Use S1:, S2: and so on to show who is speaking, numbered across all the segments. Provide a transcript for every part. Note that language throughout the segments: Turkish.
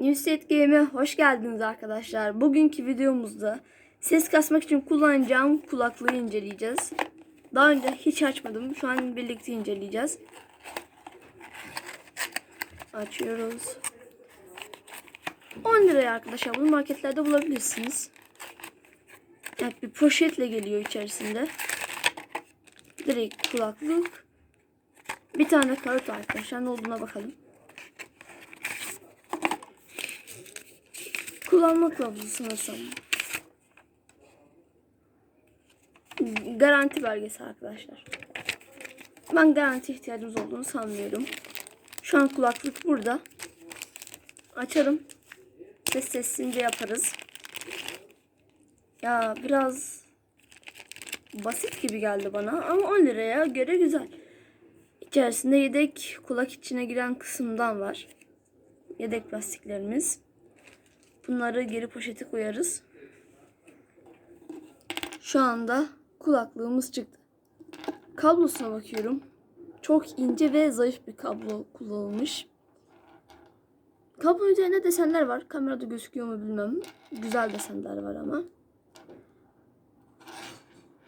S1: Newsted Game'e hoş geldiniz arkadaşlar. Bugünkü videomuzda ses kasmak için kullanacağım kulaklığı inceleyeceğiz. Daha önce hiç açmadım. Şu an birlikte inceleyeceğiz. Açıyoruz. 10 liraya arkadaşlar. Bunu marketlerde bulabilirsiniz. Evet bir poşetle geliyor içerisinde. Direkt kulaklık. Bir tane kağıt arkadaşlar. Ne olduğuna bakalım. Kullanma kılavuzu sanırsam. Garanti belgesi arkadaşlar. Ben garanti ihtiyacımız olduğunu sanmıyorum. Şu an kulaklık burada. Açalım. Ses sessince yaparız. Ya biraz basit gibi geldi bana ama 10 liraya göre güzel. İçerisinde yedek kulak içine giren kısımdan var. Yedek plastiklerimiz. Bunları geri poşete koyarız. Şu anda kulaklığımız çıktı. Kablosuna bakıyorum. Çok ince ve zayıf bir kablo kullanılmış. Kablonun üzerinde desenler var. Kamerada gözüküyor mu bilmem. Güzel desenler var ama.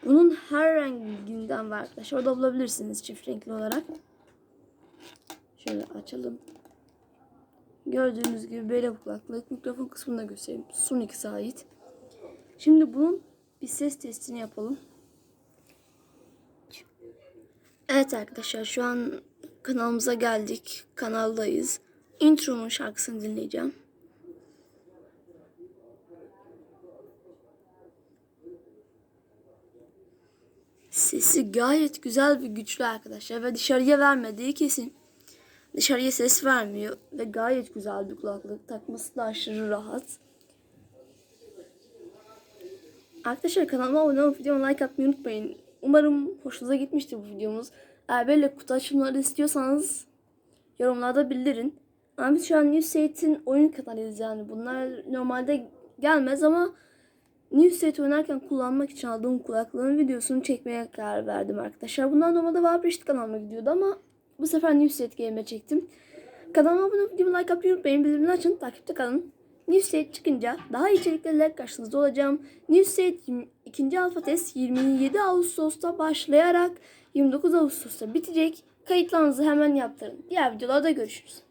S1: Bunun her renginden var arkadaşlar. Orada bulabilirsiniz çift renkli olarak. Şöyle açalım. Gördüğünüz gibi böyle kulaklık. Mikrofon kısmını da göstereyim. Sonic'e ait. Şimdi bunun bir ses testini yapalım. Evet arkadaşlar şu an kanalımıza geldik. Kanaldayız. Intro'nun şarkısını dinleyeceğim. Sesi gayet güzel ve güçlü arkadaşlar ve dışarıya vermediği kesin. Dışarıya ses vermiyor ve gayet güzel bir kulaklık. Takması da aşırı rahat. Arkadaşlar kanalıma abone olup videoma like atmayı unutmayın. Umarım hoşunuza gitmiştir bu videomuz. Eğer böyle kutu açılımları istiyorsanız yorumlarda bildirin. Ama biz şu an Newssate'in oyun kanalıyız yani. Bunlar normalde gelmez ama Newstate oynarken kullanmak için aldığım kulaklığın videosunu çekmeye karar verdim arkadaşlar. Bunlar normalde Warbrist kanalıma gidiyordu ama bu sefer Newstate Game'e çektim. Kanalıma abone olup like atmayı unutmayın. Bildirimleri açın, takipte kalın. Newstate çıkınca daha içeriklerle karşınızda olacağım. Newstate 2. alfa test 27 Ağustos'ta başlayarak 29 Ağustos'ta bitecek. Kayıtlarınızı hemen yaptırın. Diğer videolarda görüşürüz.